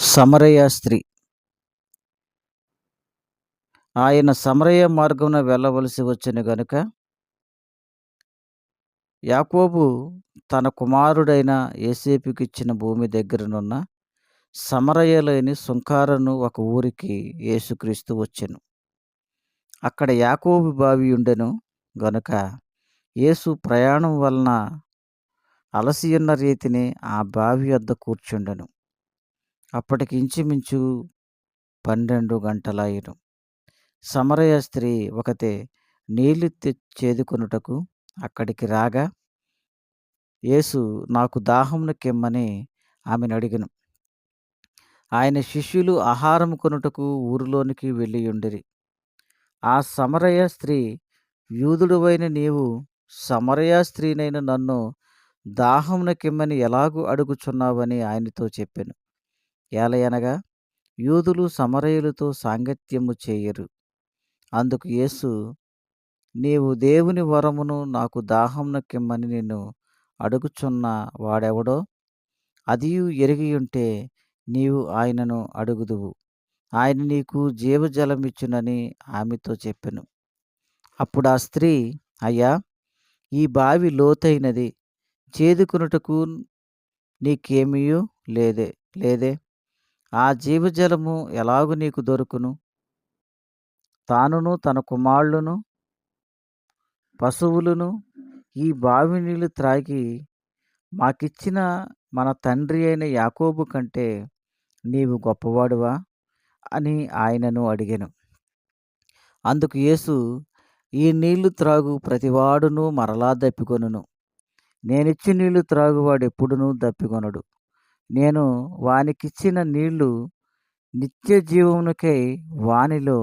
సమరయ స్త్రీ. ఆయన సమరయ మార్గమున వెళ్ళవలసి వచ్చిన గనుక యాకోబు తన కుమారుడైన యోసేపుకిచ్చిన భూమి దగ్గరనున్న సమరయలోని సుంకారను ఒక ఊరికి యేసుక్రీస్తు వచ్చెను. అక్కడ యాకోబు బావి ఉండెను గనుక యేసు ప్రయాణం వలన అలసియున్న రీతిని ఆ బావి వద్ద కూర్చుండెను. అప్పటికి ఇంచుమించు పన్నెండు గంటలాయెను సమరయ స్త్రీ ఒకతే నీళ్ళు చేదుకొనుటకు అక్కడికి రాగా యేసు నాకు దాహమును కెమ్మని ఆమెను అడిగిను ఆయన శిష్యులు ఆహారం కొనుటకు ఊరిలోనికి వెళ్ళియుండిరి. ఆ సమరయ స్త్రీ యూదుడువైన నీవు సమరయ స్త్రీనైన నన్ను దాహమున కిమ్మని ఎలాగూ అడుగుచున్నావని ఆయనతో చెప్పాను. ఏలయనగా యూదులు సమరయులతో సాంగత్యము చేయరు. అందుకు యేసు నీవు దేవుని వరమును నాకు దాహంనకిమ్మని నేను నిన్ను అడుగుచున్న వాడెవడో? అదియు ఎరిగి ఉంటే నీవు ఆయనను అడుగుదువు. ఆయన నీకు జీవజలమిచ్చునని ఆమెతో చెప్పెను. అప్పుడు ఆ స్త్రీ అయ్యా ఈ బావి లోతైనది చేదుకునుటకు నీకేమీయూ లేదే లేదే? ఆ జీవజలము ఎలాగు నీకు దొరుకును? తానును తన కుమారులను పశువులను ఈ బావి నీళ్ళు త్రాగి మాకిచ్చిన మన తండ్రి అయిన యాకోబు కంటే నీవు గొప్పవాడువా? అని ఆయనను అడిగాను. అందుకు యేసు ఈ నీళ్ళు త్రాగు ప్రతివాడును మరలా దప్పికొనును. నేనిచ్చి నీళ్ళు త్రాగువాడు ఎప్పుడునూ దప్పికొనడు. నేను వానికిచ్చిన నీళ్ళు నిత్య జీవమునకై వానిలో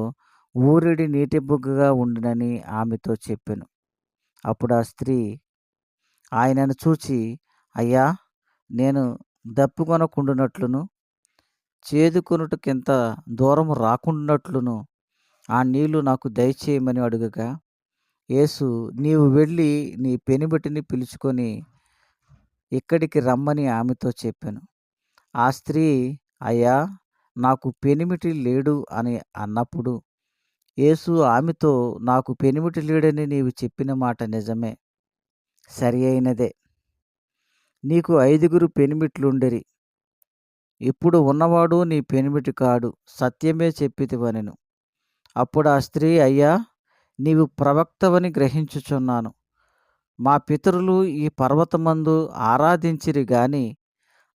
ఊరిడి నీటి బుగ్గగా ఉండునని ఆమెతో చెప్పాను. అప్పుడు ఆ స్త్రీ ఆయనను చూచి అయ్యా నేను దప్పుకొనకుండునట్లును చేదుకొనుటకింత దూరం రాకుండాట్లును ఆ నీళ్ళు నాకు దయచేయమని అడుగగా యేసు నీవు వెళ్ళి నీ పెనిబిటిని పిలుచుకొని ఇక్కడికి రమ్మని ఆమెతో చెప్పాను. ఆ స్త్రీ అయ్యా నాకు పెనిమిటి లేడు అని అన్నప్పుడు యేసు ఆమెతో నాకు పెనిమిటి లేడని నీవు చెప్పిన మాట నిజమే సరి అయినదే. నీకు ఐదుగురు పెనిమిట్లుండెరి. ఇప్పుడు ఉన్నవాడు నీ పెనిమిటి కాడు సత్యమే చెప్పితివనెను. అప్పుడు ఆ స్త్రీ అయ్యా నీవు ప్రవక్తవని గ్రహించుచున్నాను. మా పితరులు ఈ పర్వతమందు ఆరాధించిరి గాని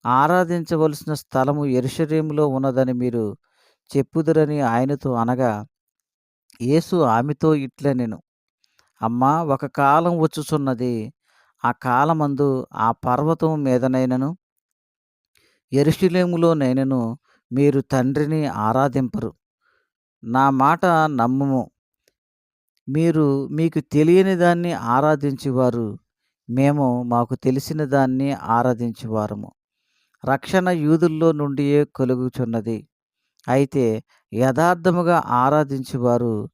ఆరాధించవలసిన స్థలము ఎరుషలేములో ఉన్నదని మీరు చెప్పుదురని ఆయనతో అనగా యేసు ఆమెతో ఇట్లనెను అమ్మా ఒక కాలం వచ్చుచున్నది. ఆ కాలమందు ఆ పర్వతం మీదనైనను ఎరుషులేములోనైనను మీరు తండ్రిని ఆరాధింపరు. నా మాట నమ్మము. మీరు మీకు తెలియని దాన్ని ఆరాధించేవారు. మేము మాకు తెలిసిన దాన్ని ఆరాధించేవారము. రక్షణ యూదుల్లో నుండియే కలుగుచున్నది. అయితే యథార్థముగా ఆరాధించేవారు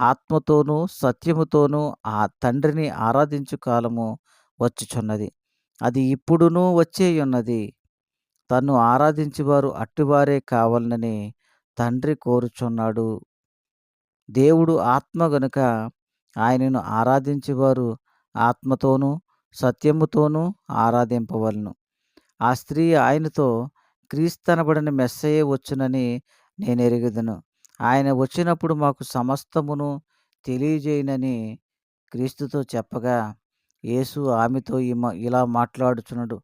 ఆత్మతోనూ సత్యముతోనూ ఆ తండ్రిని ఆరాధించు కాలము వచ్చుచున్నది. అది ఇప్పుడునూ వచ్చేయున్నది. తను తన్ను ఆరాధించేవారు అట్టివారే కావాలని తండ్రి కోరుచున్నాడు. దేవుడు ఆత్మ గనుక ఆయనను ఆరాధించేవారు ఆత్మతోనూ సత్యముతోనూ ఆరాధింపవలను. ఆ స్త్రీ ఆయనతో క్రీస్తనబడిన మెస్సయే వచ్చునని నేను ఎరుగుదును ఆయన వచ్చినప్పుడు మాకు సమస్తమును తెలియజేయనని క్రీస్తుతో చెప్పగా యేసు ఆమెతో ఇలా మాట్లాడుచున్నాడు.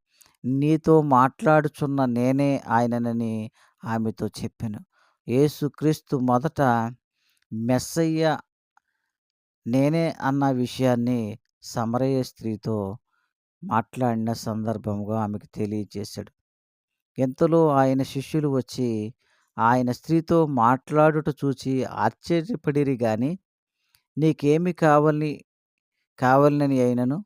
నీతో మాట్లాడుచున్న నేనే ఆయననని ఆమెతో చెప్పాను. యేసు క్రీస్తు మొదట మెస్సయ్య నేనే అన్న విషయాన్ని సమరయ స్త్రీతో మాట్లాడిన సందర్భంగా ఆమెకు తెలియజేశాడు. ఎంతలో ఆయన శిష్యులు వచ్చి ఆయన స్త్రీతో మాట్లాడుట చూచి ఆశ్చర్యపడిరి గాని నీకేమి కావాలని కావాలని అయినను?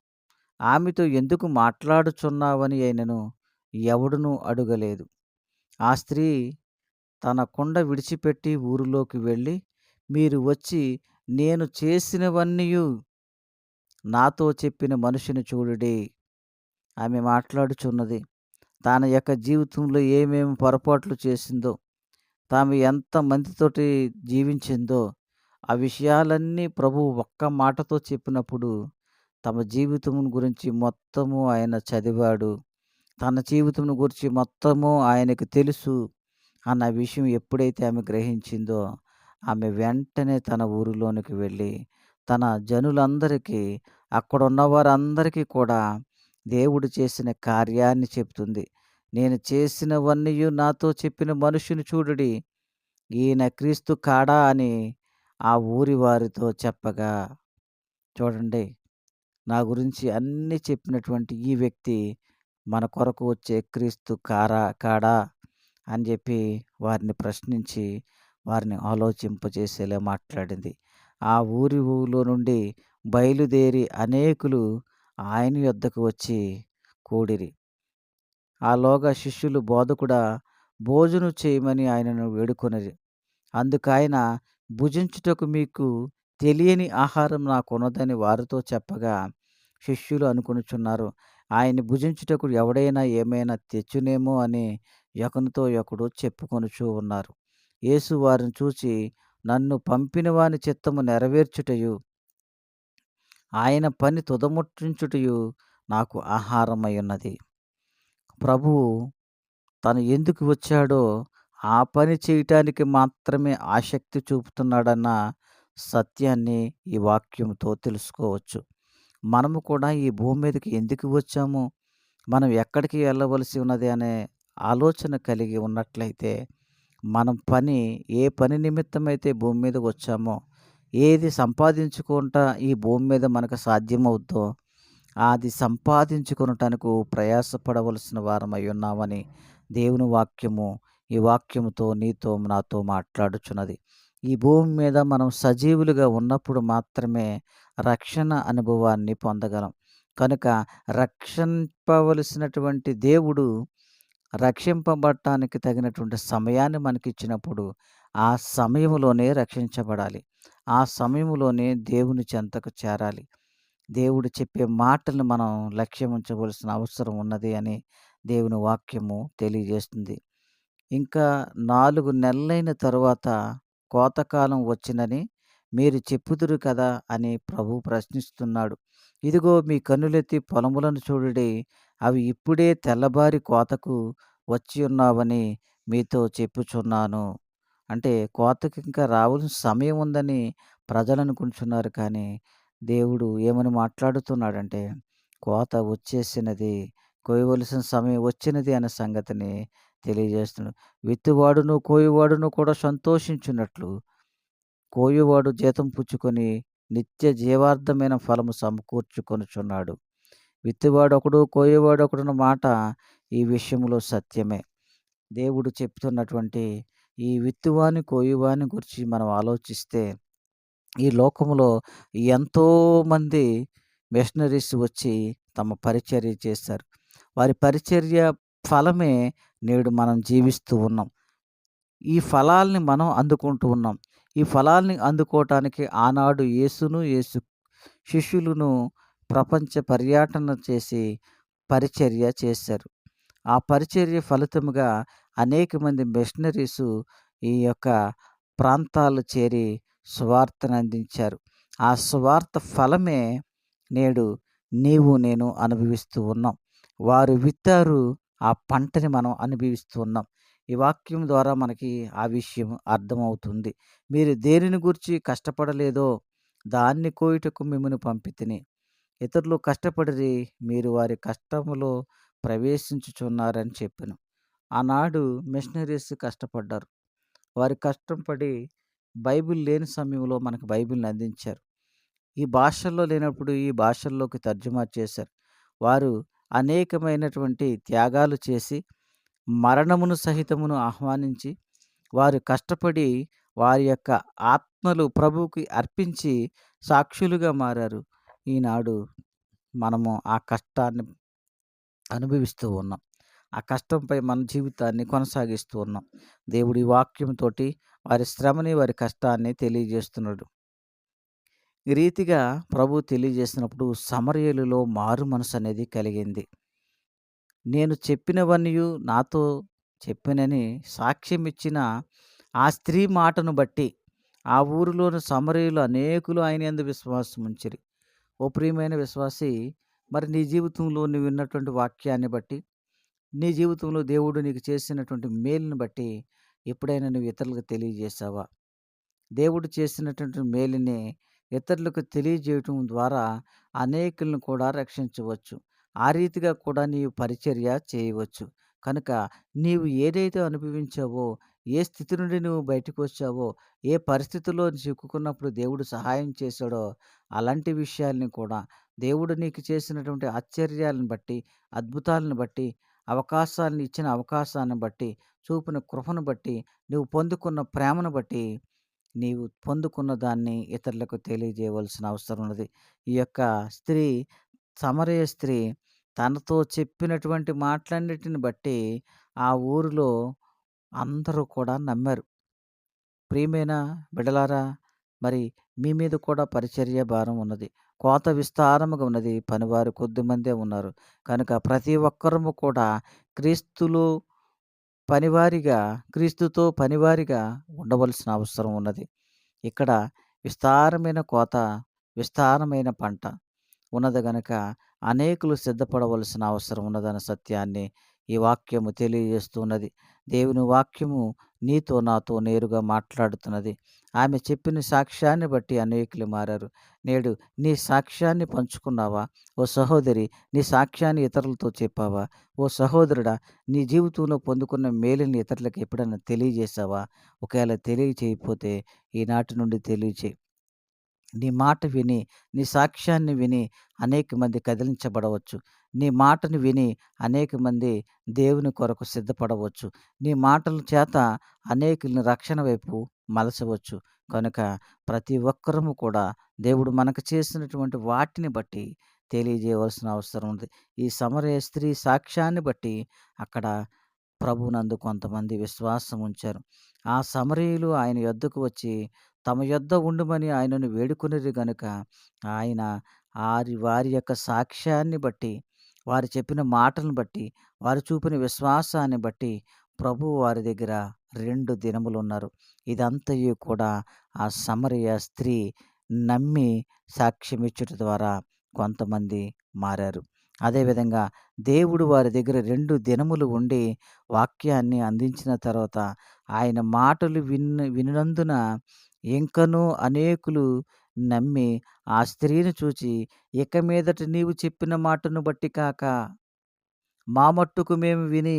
ఆమెతో ఎందుకు మాట్లాడుచున్నావని అయినను ఎవడునూ అడుగలేదు. ఆ స్త్రీ తన కుండ విడిచిపెట్టి ఊరిలోకి వెళ్ళి మీరు వచ్చి నేను చేసినవన్నీ నాతో చెప్పిన మనుషుని చూడుడి. ఆమె మాట్లాడుచున్నది తన యొక్క జీవితంలో ఏమేమి పొరపాట్లు చేసిందో, తాము ఎంత మందితోటి జీవించిందో, ఆ విషయాలన్నీ ప్రభు ఒక్క మాటతో చెప్పినప్పుడు, తమ జీవితం గురించి మొత్తము ఆయన చదివాడు. తన జీవితం గురించి మొత్తము ఆయనకు తెలుసు అన్న విషయం ఎప్పుడైతే ఆమె గ్రహించిందో, ఆమె వెంటనే తన ఊరిలోనికి వెళ్ళి, తన జనులందరికీ, అక్కడున్న వారందరికీ కూడా దేవుడు చేసిన కార్యాన్ని చెప్తుంది. నేను చేసినవన్నీ నాతో చెప్పిన మనుషుని చూడుడి. ఈయన క్రీస్తు కాడా అని ఆ ఊరి వారితో చెప్పగా, చూడండి నా గురించి అన్నీ చెప్పినటువంటి ఈ వ్యక్తి మన కొరకు వచ్చే క్రీస్తు కారా కాడా అని చెప్పి వారిని ప్రశ్నించి, వారిని ఆలోచింపజేసేలా మాట్లాడింది. ఆ ఊరి ఊరిలో నుండి బయలుదేరి అనేకులు ఆయన యొద్దకు వచ్చి కూడిరి. ఆలోగా శిష్యులు బోధకుడా భోజనం చేయమని ఆయనను వేడుకొనిరి. అందుకాయన భుజించుటకు మీకు తెలియని ఆహారం నాకున్నదని వారితో చెప్పగా, శిష్యులు అనుకునిచున్నారు ఆయన భుజించుటకు ఎవడైనా ఏమైనా తెచ్చునేమో అని యకునితో ఒకడు చెప్పుకొనుచూ ఉన్నారు. యేసు వారిని చూచి, నన్ను పంపిన వాని చిత్తము నెరవేర్చుటయు, ఆయన పని తుదముట్టించుటయు నాకు ఆహారమయ్యున్నది. ప్రభువు తను ఎందుకు వచ్చాడో ఆ పని చేయటానికి మాత్రమే ఆసక్తి చూపుతున్నాడన్న సత్యాన్ని ఈ వాక్యంతో తెలుసుకోవచ్చు. మనము కూడా ఈ భూమి మీదకి ఎందుకు వచ్చాము? మనం ఎక్కడికి వెళ్ళవలసి ఉన్నది అనే ఆలోచన కలిగి ఉన్నట్లయితే, మనం పని ఏ పని నిమిత్తమైతే భూమి మీద వచ్చామో, ఏది సంపాదించుకుంటా ఈ భూమి మీద మనకు సాధ్యమవుద్దో, అది సంపాదించుకొనుటకు ప్రయాసపడవలసిన వారమై ఉన్నామని దేవుని వాక్యము ఈ వాక్యముతో నీతో నాతో మాట్లాడుచున్నది. ఈ భూమి మీద మనం సజీవులుగా ఉన్నప్పుడు మాత్రమే రక్షణ అనుభవాన్ని పొందగలం. కనుక రక్షింపవలసినటువంటి దేవుడు రక్షింపబడటానికి తగినటువంటి సమయాన్ని మనకిచ్చినప్పుడు, ఆ సమయంలోనే రక్షించబడాలి. ఆ సమయంలోనే దేవుని చెంతకు చేరాలి. దేవుడు చెప్పే మాటలను మనం లక్ష్యం ఉంచవలసిన అవసరం ఉన్నది అని దేవుని వాక్యము తెలియజేస్తుంది. ఇంకా నాలుగు నెలలైన తరువాత కోతకాలం వచ్చిందని మీరు చెప్పుదురు కదా అని ప్రభు ప్రశ్నిస్తున్నాడు. ఇదిగో మీ కన్నులెత్తి పొలములను చూడుడి. అవి ఇప్పుడే తెల్లబారి కోతకు వచ్చి ఉన్నావని మీతో చెప్పుచున్నాను. అంటే కోతకి ఇంకా రావాల్సిన సమయం ఉందని ప్రజలనుకుంటున్నారు కానీ, దేవుడు ఏమని మాట్లాడుతున్నాడంటే, కోత వచ్చేసినది. కోయవలసిన సమయం వచ్చినది అనే సంగతిని తెలియజేస్తున్నాడు. విత్తువాడును, కోయువాడును కూడా సంతోషించున్నట్లు, కోయువాడు జీతం పుచ్చుకొని నిత్య జీవార్థమైన ఫలము సమకూర్చుకొనుచున్నాడు. విత్తువాడొకడు, ఒకడున్న మాట ఈ విషయంలో సత్యమే. దేవుడు చెప్తున్నటువంటి ఈ విత్తువాని, కోయువాని గురించి మనం ఆలోచిస్తే, ఈ లోకంలో ఎంతోమంది మిషనరీస్ వచ్చి తమ పరిచర్య చేశారు. వారి పరిచర్య ఫలమే నేడు మనం జీవిస్తూ ఉన్నాం. ఈ ఫలాల్ని మనం అందుకుంటూ ఉన్నాం. ఈ ఫలాల్ని అందుకోవటానికి ఆనాడు యేసును, యేసు శిష్యులను ప్రపంచ పర్యటన చేసి పరిచర్య చేశారు. ఆ పరిచర్య ఫలితముగా అనేకమంది మిషనరీసు ఈ యొక్క ప్రాంతాలు చేరి సువార్తను అందించారు. ఆ సువార్త ఫలమే నేడు నీవు, నేను అనుభవిస్తూ ఉన్నాం. వారు విత్తారు. ఆ పంటని మనం అనుభవిస్తూ ఉన్నాం. ఈ వాక్యం ద్వారా మనకి ఆ విషయం అర్థమవుతుంది. మీరు దేనిని గురించి కష్టపడలేదో దాన్ని కోయుటకు మిమ్మల్ని పంపితిని. ఇతరులు కష్టపడి మీరు వారి కష్టములో ప్రవేశించుచున్నారని చెప్పాను ఆనాడు మిషనరీస్ కష్టపడ్డారు. వారి కష్టం పడి బైబిల్ లేని సమయంలో మనకు బైబిల్‌ని అందించారు. ఈ భాషల్లో లేనప్పుడు ఈ భాషల్లోకి తర్జుమా చేశారు. వారు అనేకమైనటువంటి త్యాగాలు చేసి, మరణమును సహితమును ఆహ్వానించి, వారు కష్టపడి వారి యొక్క ఆత్మలు ప్రభువుకి అర్పించి సాక్షులుగా మారారు. ఈనాడు మనము ఆ కష్టాన్ని అనుభవిస్తూ ఉన్నాం. ఆ కష్టంపై మన జీవితాన్ని కొనసాగిస్తూ ఉన్నాం. దేవుడి వాక్యంతో వాక్యంతోటి వారి శ్రమని, వారి కష్టాన్ని తెలియజేస్తున్నాడు. ఈ రీతిగా ప్రభు తెలియజేసినప్పుడు సమరయలులో మారు మనసు అనేది కలిగింది. నేను చెప్పినవన్నీ నాతో చెప్పెనని సాక్ష్యమిచ్చిన ఆ స్త్రీ మాటను బట్టి ఆ ఊరిలోని సమరయులు అనేకులు ఆయన ఎందు విశ్వాసం ఉంచిరి. ఓ ప్రియమైన విశ్వాసి మరి నీ జీవితంలో నువ్వు విన్నటువంటి వాక్యాన్ని బట్టి, నీ జీవితంలో దేవుడు నీకు చేసినటువంటి మేలుని బట్టి ఎప్పుడైనా నువ్వు ఇతరులకు తెలియజేసావా దేవుడు చేసినటువంటి మేలుని ఇతరులకు తెలియజేయటం ద్వారా అనేకులను కూడా రక్షించవచ్చు. ఆ రీతిగా కూడా నీవు పరిచర్య చేయవచ్చు. కనుక నీవు ఏదైతే అనుభవించావో, ఏ స్థితి నుండి నువ్వు బయటకు వచ్చావో ఏ పరిస్థితిలో చిక్కుకున్నప్పుడు దేవుడు సహాయం చేశాడో, అలాంటి విషయాల్ని కూడా దేవుడు నీకు చేసినటువంటి ఆశ్చర్యాలను బట్టి, అద్భుతాలను బట్టి, అవకాశాలను ఇచ్చిన అవకాశాన్ని బట్టి, చూపిన కృపను బట్టి, నువ్వు పొందుకున్న ప్రేమను బట్టి, నీవు పొందుకున్న దాన్ని ఇతరులకు తెలియజేయవలసిన అవసరం ఉన్నది. ఈ యొక్క స్త్రీ సమరయ స్త్రీ తనతో చెప్పినటువంటి మాటలన్నిటిని బట్టి ఆ ఊరిలో అందరూ కూడా నమ్మారు. ప్రియమైన బిడలారా మరి మీ మీద కూడా పరిచర్య భారం ఉన్నది. కోత విస్తారముగా ఉన్నది. పనివారు కొద్దిమందే ఉన్నారు. కనుక ప్రతి ఒక్కరము కూడా క్రీస్తులు పనివారిగా, క్రీస్తుతో పనివారిగా ఉండవలసిన అవసరం ఉన్నది. ఇక్కడ విస్తారమైన కోత, విస్తారమైన పంట ఉన్నది గనక అనేకులు సిద్ధపడవలసిన అవసరం ఉన్నదన్న సత్యాన్ని ఈ వాక్యము తెలియజేస్తున్నది. దేవుని వాక్యము నీతో నాతో నేరుగా మాట్లాడుతున్నది. ఆమె చెప్పిన సాక్ష్యాన్ని బట్టి అనేకులు మారారు. నేడు నీ సాక్ష్యాన్ని పంచుకున్నావా? ఓ సహోదరి నీ సాక్ష్యాన్ని ఇతరులతో చెప్పావా? ఓ సహోదరుడా నీ జీవితంలో పొందుకున్న మేలుని ఇతరులకు ఎప్పుడైనా తెలియజేశావా? ఒకవేళ తెలియచేయకపోతే ఈనాటి నుండి తెలియచేయి. నీ మాట విని, నీ సాక్ష్యాన్ని విని అనేక మంది కదిలించబడవచ్చు. నీ మాటను విని అనేక మంది దేవుని కొరకు సిద్ధపడవచ్చు. నీ మాటల చేత అనేకుల్ని రక్షణ వైపు మలచవచ్చు. కనుక ప్రతి ఒక్కరము కూడా దేవుడు మనకు చేసినటువంటి వాటిని బట్టి తెలియజేయవలసిన అవసరం ఉంది. ఈ సమరయ స్త్రీ సాక్ష్యాన్ని బట్టి అక్కడ ప్రభునందు కొంతమంది విశ్వాసం ఉంచారు. ఆ సమరయులు ఆయన యొద్దకు వచ్చి తమ యొద్ద ఉండుమని ఆయనను వేడుకునేది గనుక ఆయన ఆరి వారి యొక్క సాక్ష్యాన్ని బట్టి, వారు చెప్పిన మాటలను బట్టి, వారు చూపిన విశ్వాసాన్ని బట్టి ప్రభువు వారి దగ్గర రెండు దినములు ఉన్నారు ఇదంతయు కూడా ఆ సమరయ స్త్రీ నమ్మి సాక్ష్యం ఇచ్చుట ద్వారా కొంతమంది మారారు. అదేవిధంగా దేవుడు వారి దగ్గర రెండు దినములు ఉండి వాక్యాన్ని అందించిన తర్వాత ఆయన మాటలు విన్ వినినందున ఇంకనూ అనేకులు నమ్మి ఆ స్త్రీని చూచి ఇక మీదట నీవు చెప్పిన మాటను బట్టి కాక మా మట్టుకు మేము విని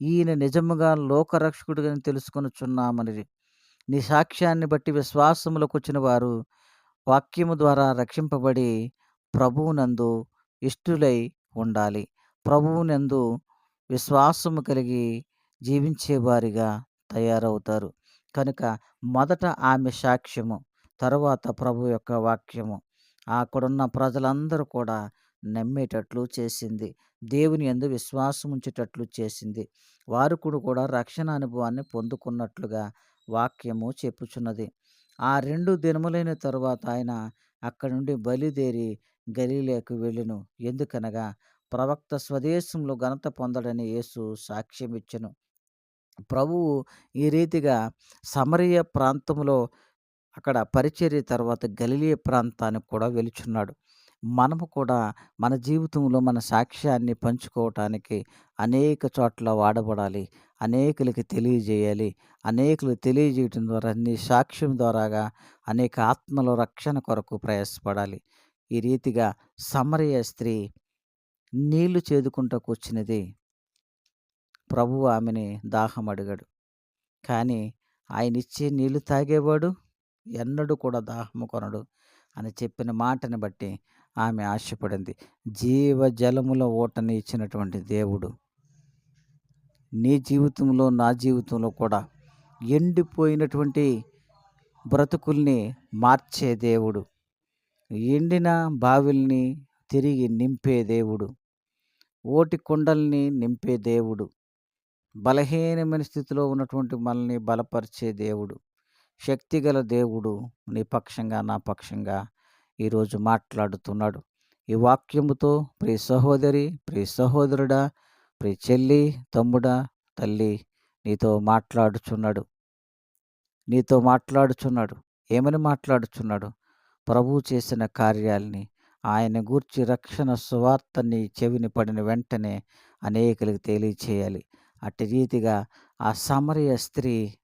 ఈయన నిజముగా లోకరక్షకుడని తెలుసుకొనుచున్నామని నీ సాక్ష్యాన్ని బట్టి విశ్వాసములోకొచ్చిన వారు వాక్యము ద్వారా రక్షింపబడి ప్రభువునందు ఇష్టులై ఉండాలి. ప్రభువునందు విశ్వాసము కలిగి జీవించేవారిగా తయారవుతారు. కనుక మొదట ఆమె సాక్ష్యము, తరువాత ప్రభు యొక్క వాక్యము అక్కడున్న ప్రజలందరూ కూడా నమ్మేటట్లు చేసింది. దేవుని ఎందు విశ్వాసం ఉంచేటట్లు చేసింది. వారు కూడా రక్షణ అనుభవాన్ని పొందుకున్నట్లుగా వాక్యము చెప్పుచున్నది. ఆ రెండు దినములైన తరువాత ఆయన అక్కడి నుండి బలిదేరి గలీలేకు వెళ్ళును ఎందుకనగా ప్రవక్త స్వదేశంలో ఘనత పొందడని యేసు సాక్ష్యమిచ్చను ప్రభువు ఈ రీతిగా సమరయ ప్రాంతంలో అక్కడ పరిచర్య తర్వాత గలిలే ప్రాంతానికి కూడా వెలుచున్నాడు. మనము కూడా మన జీవితంలో మన సాక్ష్యాన్ని పంచుకోవటానికి అనేక చోట్ల వాడబడాలి. అనేకులకి తెలియజేయాలి. అనేకులు తెలియజేయటం ద్వారా నీ సాక్ష్యం ద్వారాగా అనేక ఆత్మల రక్షణ కొరకు ప్రయాసపడాలి. ఈ రీతిగా సమరయ స్త్రీ నీళ్ళు చేదుకుంటూ కూర్చున్నది. ప్రభు ఆమెని దాహం అడిగాడు. కానీ ఆయనిచ్చే నీళ్ళు తాగేవాడు ఎన్నడూ కూడా దాహము కొనడు అని చెప్పిన మాటని బట్టి ఆమె ఆశపడింది. జీవజలముల ఓటని ఇచ్చినటువంటి దేవుడు నీ జీవితంలో, నా జీవితంలో కూడా ఎండిపోయినటువంటి బ్రతుకుల్ని మార్చే దేవుడు. ఎండిన బావిల్ని తిరిగి నింపే దేవుడు. ఓటి కుండల్ని నింపే దేవుడు. బలహీనమైన స్థితిలో ఉన్నటువంటి మనల్ని బలపరిచే దేవుడు. శక్తిగల దేవుడు నీ పక్షంగా, నా పక్షంగా ఈరోజు మాట్లాడుతున్నాడు. ఈ వాక్యముతో ప్రియ సహోదరి, ప్రియ సహోదరుడా, ప్రియ చెల్లి, తమ్ముడా, తల్లి నీతో మాట్లాడుచున్నాడు. నీతో మాట్లాడుచున్నాడు. ఏమని మాట్లాడుచున్నాడు? ప్రభువు చేసిన కార్యాలని ఆయన గూర్చి రక్షణ సువార్తని చెవిని పడిన వెంటనే అనేకులకు తెలియచేయాలి. అట్టి రీతిగా ఆ సమరయ స్త్రీ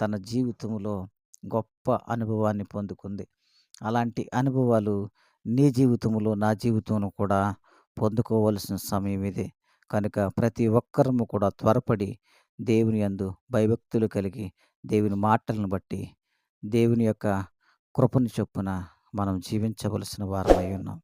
తన జీవితంలో గొప్ప అనుభవాన్ని పొందుకుంది. అలాంటి అనుభవాలు నీ జీవితంలో, నా జీవితంలో కూడా పొందుకోవలసిన సమయం ఇది కనుక ప్రతి ఒక్కరము కూడా త్వరపడి దేవుని యందు భయభక్తులు కలిగి, దేవుని మాటలను బట్టి, దేవుని యొక్క కృపను చొప్పున మనం జీవించవలసిన వారమై ఉన్నాం.